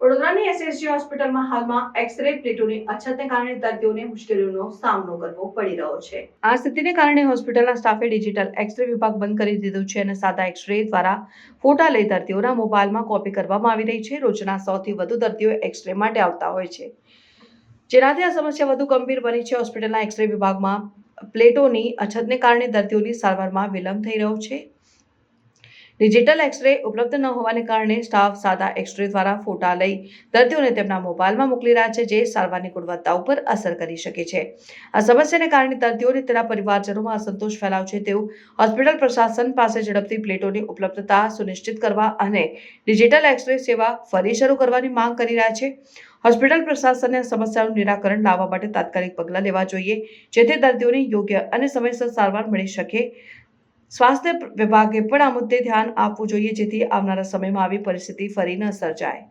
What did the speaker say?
વડોદરાની એસએસજી હોસ્પિટલમાં હાલમાં એક્સરે પ્લેટોની અછતને કારણે દર્દીઓને મુશ્કેલીઓનો સામનો કરવો પડી રહ્યો છે. આ સ્થિતિને કારણે હોસ્પિટલના સ્ટાફે ડિજિટલ એક્સરે વિભાગ બંધ કરી દીધું છે અને સાદા એક્સરે દ્વારા ફોટા લઈ દર્દીઓના મોબાઈલમાં કોપી કરવામાં આવી રહી છે. રોજના સૌથી વધુ દર્દીઓ એક્સરે માટે આવતા હોય છે. જેનાથી આ સમસ્યા વધુ ગંભીર બની છે. હોસ્પિટલના એક્સરે વિભાગમાં પ્લેટોની અછતને કારણે દર્દીઓની સારવારમાં વિલંબ થઈ રહ્યો છે. ડિજિટલ એક્સરે ઉપલબ્ધ ન હોવાને કારણે સ્ટાફ સાદા એક્સરે દ્વારા ફોટા લઈ દર્દીઓને તેમના મોબાઈલમાં મોકલી રહ્યા છે, જે સારવારની ગુણવત્તા ઉપર અસર કરી શકે છે. આ સમસ્યાને કારણે દર્દીઓને તેના પરિવારજનોમાં અસંતોષ ફેલાવ છે તેવું હોસ્પિટલ પ્રશાસન પાસે ઝડપથી પ્લેટોની ઉપલબ્ધતા સુનિશ્ચિત કરવા અને ડિજિટલ એક્સરે સેવા ફરી શરૂ કરવાની માંગ કરી રહ્યા છે. હોસ્પિટલ પ્રશાસને સમસ્યાનું નિરાકરણ લાવવા માટે તાત્કાલિક પગલાં લેવા જોઈએ, જેથી દર્દીઓને યોગ્ય અને સમયસર સારવાર મળી શકે. સ્વાસ્થ્ય વિભાગે પણ આ મુદ્દે ધ્યાન આપવું જોઈએ જેથી આવનારા સમયમાં આવી પરિસ્થિતિ ફરી ન સર્જાય.